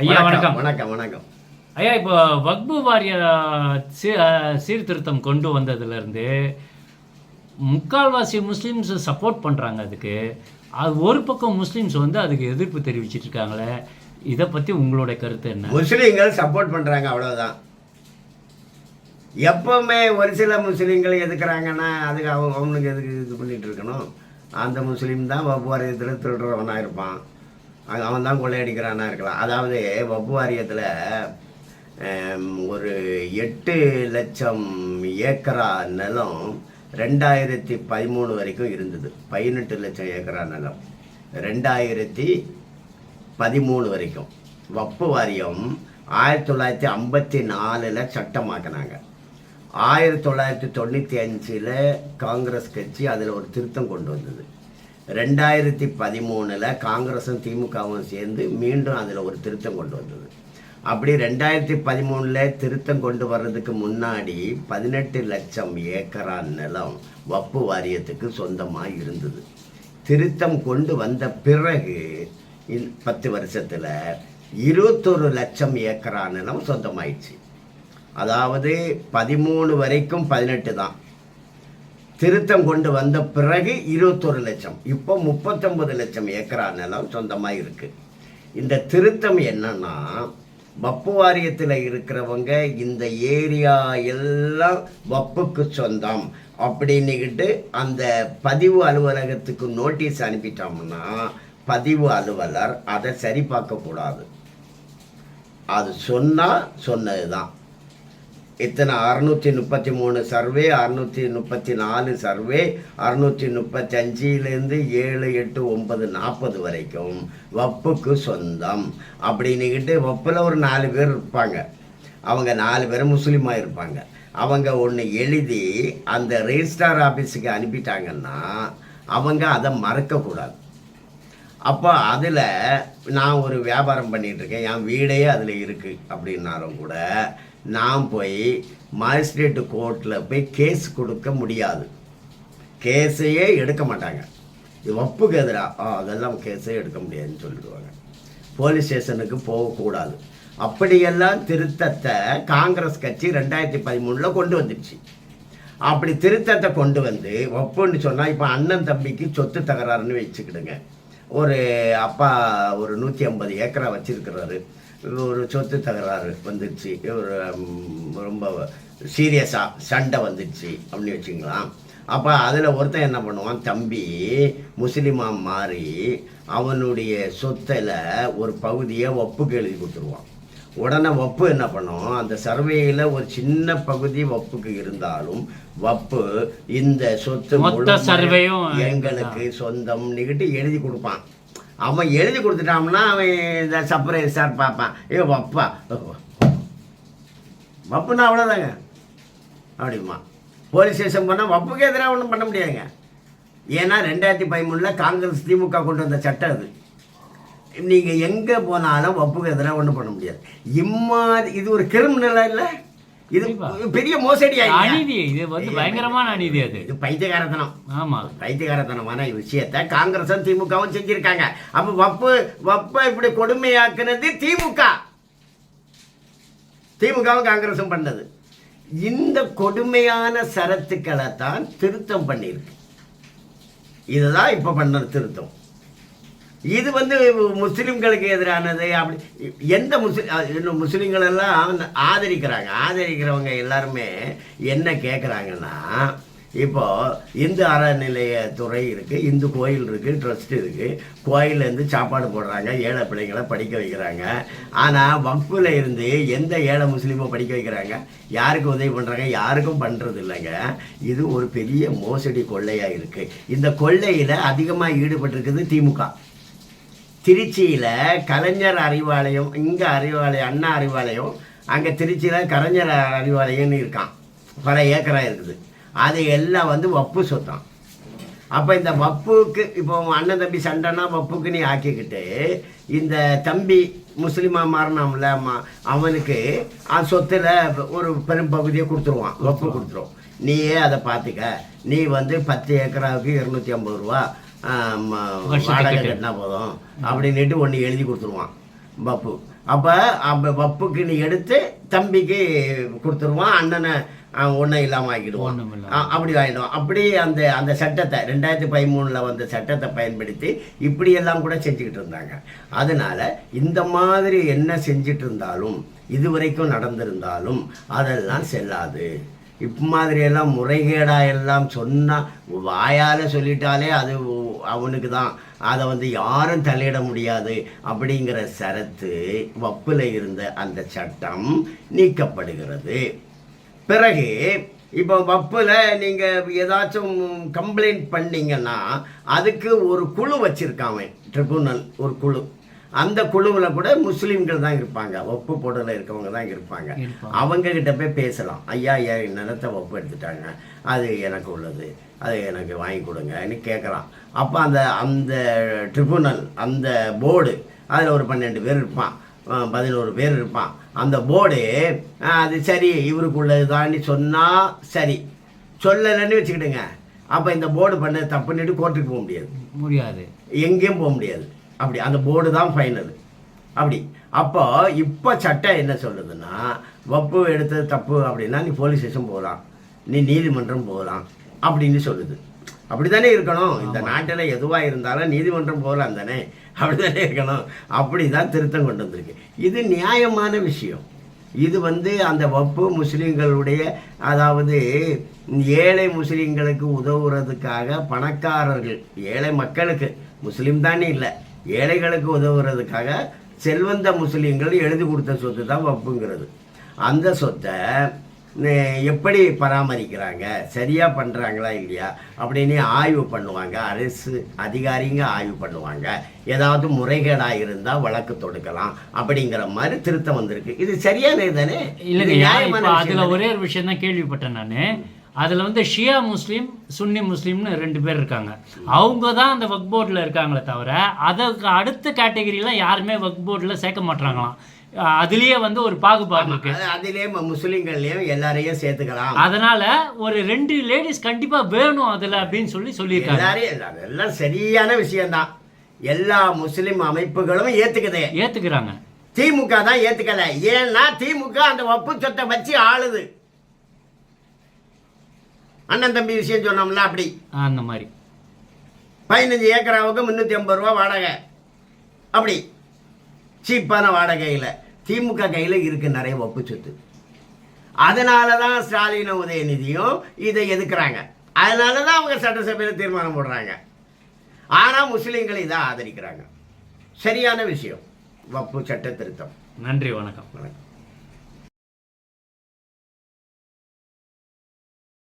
ஐயா வணக்கம் வணக்கம். வணக்கம் ஐயா இப்போ வக்பு வாரிய சீ சீர்திருத்தம் கொண்டு வந்ததுலேருந்து முக்கால்வாசி முஸ்லீம்ஸ் சப்போர்ட் பண்ணுறாங்க அதுக்கு. அது ஒரு பக்கம் முஸ்லீம்ஸ் வந்து அதுக்கு எதிர்ப்பு தெரிவிச்சிட்டு இருக்காங்களே இதை பற்றி உங்களோட கருத்து என்ன? முஸ்லீம்கள் சப்போர்ட் பண்றாங்க அவ்வளவுதான். எப்பவுமே ஒரு சில முஸ்லீம்கள் எதுக்குறாங்கன்னா அதுக்கு அவங்க அவனுக்கு எதுக்கு இது பண்ணிட்டு இருக்கணும்? அந்த முஸ்லீம் தான் வப்பு வாரியத்தில் திருடுறவனா இருப்பான். அவன் தான் கொள்ளையடிக்கிறானா இருக்கலாம். அதாவது வப்பு வாரியத்தில் ஒரு எட்டு லட்சம் ஏக்கரா நிலம் ரெண்டாயிரத்தி பதிமூணு வரைக்கும் இருந்தது. பதினெட்டு லட்சம் ஏக்கரா நிலம் ரெண்டாயிரத்தி பதிமூணு வரைக்கும். வப்பு வாரியம் ஆயிரத்தி தொள்ளாயிரத்தி ஐம்பத்தி நாலில் சட்டமாக்கினாங்க ஆயிரத்தி தொள்ளாயிரத்தி தொண்ணூற்றி அஞ்சில் காங்கிரஸ் கட்சி அதில் ஒரு திருத்தம் கொண்டு வந்தது. ரெண்டாயிரத்தி பதிமூணில் காங்கிரஸும் திமுகவும் சேர்ந்து மீண்டும் அதில் ஒரு திருத்தம் கொண்டு வந்தது. அப்படி ரெண்டாயிரத்தி பதிமூணில் திருத்தம் கொண்டு வர்றதுக்கு முன்னாடி பதினெட்டு லட்சம் ஏக்கரா நிலம் வப்பு வாரியத்துக்கு சொந்தமாக இருந்தது. திருத்தம் கொண்டு வந்த பிறகு பத்து வருஷத்தில் இருபத்தொரு லட்சம் ஏக்கரா நிலம் சொந்தமாயிடுச்சு. அதாவது பதிமூணு வரைக்கும் பதினெட்டு தான். திருத்தம் கொண்டு வந்த பிறகு இருபத்தொரு லட்சம். இப்போ முப்பத்தொன்பது லட்சம் ஏக்கரா நிலம் சொந்தமாக இருக்குது இந்த திருத்தம் என்னன்னா வப்பு வாரியத்தில் இருக்கிறவங்க இந்த ஏரியா எல்லாம் வப்புக்கு சொந்தம் அப்படின்னுக்கிட்டு அந்த பதிவு அலுவலகத்துக்கு நோட்டீஸ் அனுப்பிட்டோம்னா பதிவு அலுவலர் அதை சரி பார்க்கக்கூடாது. அது சொன்னால் சொன்னது தான் இத்தனை அறுநூற்றி முப்பத்தி மூணு சர்வே அறுநூற்றி முப்பத்தி நாலு சர்வே அறுநூற்றி முப்பத்தி அஞ்சுலேருந்து ஏழு எட்டு ஒன்பது நாற்பது வரைக்கும் வப்புக்கு சொந்தம். அப்படின்னுக்கிட்டு வப்பில் ஒரு நாலு பேர் இருப்பாங்க. அவங்க நாலு பேர் முஸ்லீமாக இருப்பாங்க. அவங்க ஒன்று எழுதி அந்த ரெஜிஸ்டார் ஆஃபீஸுக்கு அனுப்பிட்டாங்கன்னா அவங்க அதை மறக்கக்கூடாது அப்போ அதில் நான் ஒரு வியாபாரம் பண்ணிகிட்ருக்கேன் என் வீடே அதில் இருக்குது அப்படின்னாலும் கூட நான் போய் மாஜிஸ்ட்ரேட்டு கோர்ட்டில் போய் கேஸ் கொடுக்க முடியாது. கேஸையே எடுக்க மாட்டாங்க. இது வப்புக்கு எதிராக அதெல்லாம் கேஸே எடுக்க முடியாதுன்னு சொல்லிடுவாங்க. போலீஸ் ஸ்டேஷனுக்கு போகக்கூடாது அப்படியெல்லாம் திருத்தத்தை காங்கிரஸ் கட்சி ரெண்டாயிரத்தி பதிமூணில் கொண்டு வந்துடுச்சு. அப்படி திருத்தத்தை கொண்டு வந்து ஒப்புன்னு சொன்னால் இப்போ அண்ணன் தம்பிக்கு சொத்து தகராறுன்னு வச்சுக்கிடுங்க. ஒரு அப்பா ஒரு நூற்றி ஐம்பது ஏக்கரா வச்சுருக்கிறாரு. ஒரு சொத்து தகராறு வந்துடுச்சு. ஒரு ரொம்ப சீரியஸாக சண்டை வந்துடுச்சு அப்படின்னு வச்சுக்கலாம். அப்போ அதில் ஒருத்தன் என்ன பண்ணுவான்? தம்பி முஸ்லீமாக மாறி அவனுடைய சொத்தில் ஒரு பகுதியை ஒப்புக்கு எழுதி கொடுத்துருவான். உடனே வப்பு என்ன பண்ணும்? அந்த சர்வேயில் ஒரு சின்ன பகுதி வப்புக்கு இருந்தாலும் வப்பு இந்த சொத்து எங்களுக்கு சொந்தம்னுக்கிட்டு எழுதி கொடுப்பான். அவன் எழுதி கொடுத்துட்டான்னா அவன் இந்த சர்ப்ரைஸ் சார் பார்ப்பான். ஐயோ வப்பா. வப்புன்னா அவ்வளோதாங்க அப்படிமா போலீஸ் ஸ்டேஷன் போனால் வப்புக்கு எதிராக ஒன்றும் பண்ண முடியாதுங்க. ஏன்னா ரெண்டாயிரத்தி பதிமூணில் காங்கிரஸ் திமுக கொண்டு வந்த சட்டம் அது. நீங்கள் எங்கே போனாலும் வப்புக்கு எதிராக ஒன்றும் பண்ண முடியாது. இம்மா இது ஒரு கிரிமினலாக இல்லை? இது. பெரிய மோசடி அநீதி. இது வந்து பயங்கரமான அநீதி அது. இது பைத்தியகாரத்தனம். ஆமா. பைத்தியகாரத்தனமான விஷயத்த காங்கிரஸும் திமுகவும் செஞ்சிருக்காங்க. அப்ப வப்பு வப்பை இப்படி கொடுமையாக்குனது திமுக. திமுகவும் காங்கிரஸும் பண்ணது. இந்த கொடுமையான சரத்துக்களை தான் திருத்தம் பண்ணியிருக்கு. இதுதான் இப்ப பண்ண திருத்தம். இது வந்து முஸ்லீம்களுக்கு எதிரானது அப்படி எந்த முஸ்லீம் முஸ்லீம்களெல்லாம் ஆதரிக்கிறாங்க. ஆதரிக்கிறவங்க எல்லாருமே என்ன கேட்குறாங்கன்னா இப்போது இந்து அறநிலையத்துறை இருக்குது இந்து கோயில் இருக்குது ட்ரஸ்ட் இருக்குது கோயிலேருந்து சாப்பாடு போடுறாங்க ஏழை பிள்ளைங்களை படிக்க வைக்கிறாங்க. ஆனால் வக்ஃபில் இருந்து எந்த ஏழை முஸ்லீமும் படிக்க வைக்கிறாங்க? யாருக்கு உதவி பண்ணுறாங்க யாருக்கும் பண்ணுறது இல்லைங்க. இது ஒரு பெரிய மோசடி கொள்ளையாக இருக்குது இந்த கொள்ளையில் அதிகமாக ஈடுபட்டிருக்குது திமுக. திருச்சியில் கலைஞர் அறிவாலயம் இங்கே அறிவாலயம் அண்ணா அறிவாலயம் அங்கே திருச்சியில் கலைஞர் அறிவாலயம்னு இருக்கான். பல ஏக்கரா இருக்குது. அது எல்லாம் வந்து வப்பு சொத்தம் அப்போ இந்த வப்புக்கு இப்போ அண்ணன் தம்பி சண்டைனா வப்புக்கு நீ ஆக்கிக்கிட்டு இந்த தம்பி முஸ்லீமாக மாறினாம்ல அவனுக்கு அந்த சொத்துல ஒரு பெரும் பகுதியை கொடுத்துருவான். வப்பு கொடுத்துருவான் நீயே அதை பார்த்துக்க. நீ வந்து பத்து ஏக்கராவுக்கு இரநூத்தி ஐம்பது ரூபா. வாடகை கட்டு. கட்டினா போதும். அப்படின்னுட்டு ஒன்று எழுதி கொடுத்துருவான் பப்பு. அப்போ அப்போ வப்புக்கு நீ எடுத்து தம்பிக்கு கொடுத்துருவான் அண்ணனை ஒன்றும் இல்லாமல் ஆக்கிடுவான். அப்படி ஆகிடும் அப்படி அந்த அந்த சட்டத்தை ரெண்டாயிரத்தி பதிமூணில் வந்த சட்டத்தை பயன்படுத்தி இப்படியெல்லாம் கூட செஞ்சுக்கிட்டு இருந்தாங்க. அதனால இந்த மாதிரி என்ன செஞ்சுட்டு இருந்தாலும் இதுவரைக்கும் நடந்திருந்தாலும் அதெல்லாம் செல்லாது. இப்போ மாதிரியெல்லாம் முறைகேடா எல்லாம் சொன்னால் வாயால் சொல்லிட்டாலே அது அவனுக்கு தான் அதை வந்து யாரும் தலையிட முடியாது. அப்படிங்கிற சரத்து வப்பில் இருந்த அந்த சட்டம் நீக்கப்படுகிறது. பிறகு இப்போ வப்பில் நீங்கள் ஏதாச்சும் கம்ப்ளைண்ட் பண்ணீங்கன்னா அதுக்கு ஒரு குழு வச்சுருக்காங்க ட்ரிபுனல் ஒரு குழு. அந்த குழுவில் கூட முஸ்லீம்கள் தான் இருப்பாங்க. வப்பு போடல இருக்கவங்க தான் இருப்பாங்க. இருப்பாங்க. அவங்க கிட்ட போய் பேசலாம். ஐயா என் நிலத்தை வப்பு எடுத்துட்டாங்க. அது எனக்கு உள்ளது. அது எனக்கு வாங்கி கொடுங்கன்னு கேட்கலாம். அப்போ அந்த அந்த ட்ரிபுனல் அந்த போர்டு அதில் ஒரு பன்னெண்டு பேர் இருப்பான். பதினோரு பேர் இருப்பான். அந்த போர்டு அது சரி இவருக்குள்ளதுதான்னு சொன்னால் சரி. சொல்லலைன்னு வச்சுக்கிடுங்க அப்போ இந்த போர்டு பண்ண தப்புன்னுட்டு கோர்ட்டுக்கு போக முடியாது. முடியாது. எங்கேயும் போக முடியாது. அப்படி அந்த போர்டு தான் ஃபைனல் அப்படி. அப்போ இப்போ சட்டம் என்ன சொல்லுதுன்னா வப்பு எடுத்தது தப்பு அப்படின்னா நீ போலீஸ் ஸ்டேஷன் போகலாம். நீ நீதிமன்றம் போகலாம். அப்படின்னு சொல்லுது. அப்படி தானே இருக்கணும்? இந்த நாட்டில் எதுவாக இருந்தாலும் நீதிமன்றம் போகலாம் தானே? அப்படி தானே இருக்கணும்? அப்படி தான் திருத்தம் கொண்டு வந்திருக்கு. இது நியாயமான விஷயம். இது வந்து அந்த வப்பு முஸ்லீம்களுடைய அதாவது ஏழை முஸ்லீம்களுக்கு உதவுறதுக்காக பணக்காரர்கள் ஏழை மக்களுக்கு. முஸ்லீம் தானே இல்லை. ஏழைகளுக்கு உதவுறதுக்காக செல்வந்த முஸ்லீம்கள் எழுதி கொடுத்த சொத்து தான் வப்புங்கிறது. அந்த சொத்தை எப்படி பராமரிக்கிறாங்க? சரியா பண்றாங்களா இல்லையா? அப்படின்னு ஆய்வு பண்ணுவாங்க. அரசு அதிகாரிங்க ஆய்வு பண்ணுவாங்க. ஏதாவது முறைகேடா இருந்தா வழக்கு தொடுக்கலாம் அப்படிங்கிற மாதிரி திருத்தம் வந்திருக்கு. இது சரியானது தானே? நியாயமான விஷயம் அதில்? ஒரே ஒரு விஷயம் தான் கேள்விப்பட்டேன் நான். அதில் வந்து ஷியா முஸ்லீம் சுன்னி முஸ்லீம்னு ரெண்டு பேர் இருக்காங்க. அவங்க தான் அந்த ஒர்க் போர்டில் இருக்காங்களே தவிர அதுக்கு அடுத்த கேட்டகரியில் யாருமே ஒர்க் போர்டில் சேர்க்க மாட்றாங்களாம். அஹ் அதுலயே வந்து ஒரு பாகுபாடு இருக்கு. அது- அதிலே ம- முஸ்லிம்கள்லயும் எல்லாரையும் சேர்த்துக்கலாம். அதனால ஒரு ரெண்டு லேடிஸ் கண்டிப்பா வேணும் அதுல அப்படின்னு சொல்லி சொல்லியிருக்காங்க. எல்லாரையும் அதெல்லாம் சரியான விஷயம்தான். எல்லா முஸ்லிம் அமைப்புகளும் ஏத்துக்குது. ஏத்துக்கிறாங்க. திமுக தான் ஏத்துக்கல. ஏன்னா திமுக அந்த வப்பு சொத்தை வச்சு ஆளுது. அண்ணன் தம்பி விஷயம் சொன்னோம்ல அப்படி. அந்த மாதிரி. பதினஞ்சு ஏக்கராவுக்கு முந்நூற்றி ஐம்பது ரூபா வாடகை. அப்படி. சீப்பான வாடகையில் திமுக கையில் இருக்கு நிறைய வப்பு சொத்து. அதனால தான் ஸ்டாலின உதயநிதியும் இதை எதுக்குறாங்க? அதனால தான் அவங்க சட்டசபையில் தீர்மானம் போடுறாங்க. ஆனால் முஸ்லீம்கள் இதை ஆதரிக்கிறாங்க. சரியான விஷயம். வப்பு சட்ட திருத்தம். நன்றி வணக்கம். வணக்கம்.